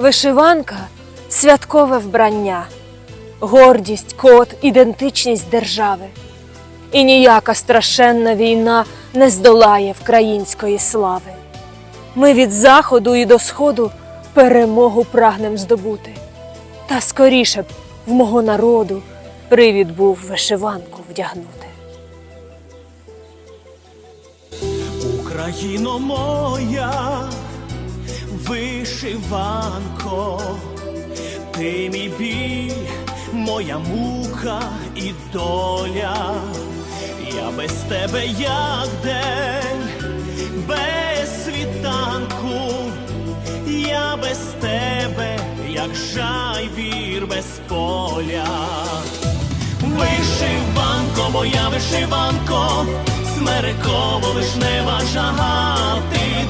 Вишиванка святкове вбрання, гордість, код, ідентичність держави. І ніяка страшенна війна не здолає української слави. Ми від заходу і до сходу перемогу прагнем здобути. Та скоріше б в мого народу привід був вишиванку вдягнути. Україно моя, вишиванко, ти мій біль, моя мука і доля, я без тебе як день, без світанку, я без тебе, як жайвір без поля. Вишиванко, моя вишиванко, смереково вишнева жага, ти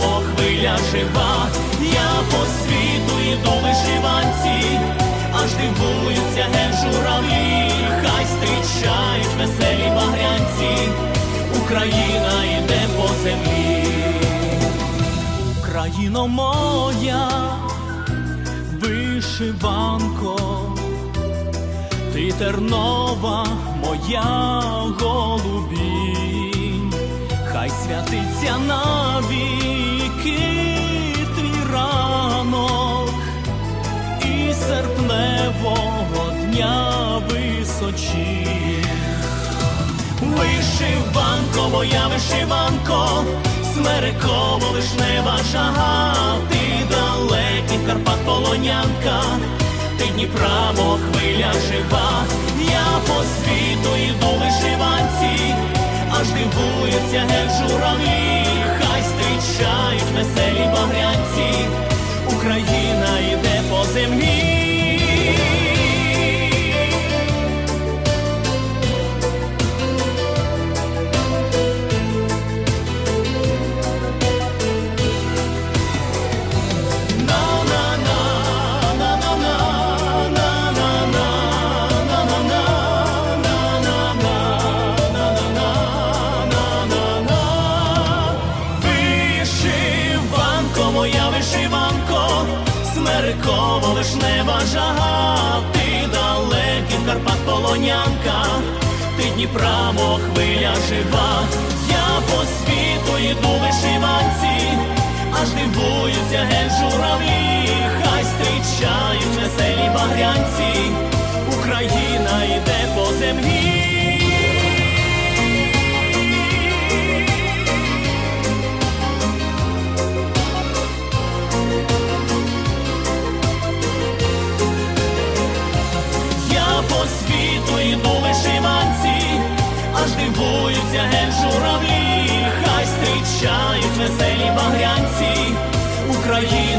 мов хвиля жива, я по світу йду вишиванці, аж дивуються ген журавлі, хай зустрічають веселі багрянці, Україна йде по землі, Україно моя вишиванко, ти тернова моя голубінь, хай святиться навіки твій ранок і серпневого дня височі. Вишиванко, моя вишиванко, смереково вишнева жага, ти далекий Карпат полонянка, ти Дніпра, мов хвиля жива, я по світу йду вишиванці, аж дивуються журавлі, хай зустрічають веселі багрянці, Україна йде по землі. Смериково вишнева жага, ти далекий Карпат полонянка, ти Дніпра, хвиля жива, я по світу йду вишиванці, аж дивуються геть журавлі, хай зустрічають веселі багрянці, Україна журавлі, хай зустрічають веселі багрянці України.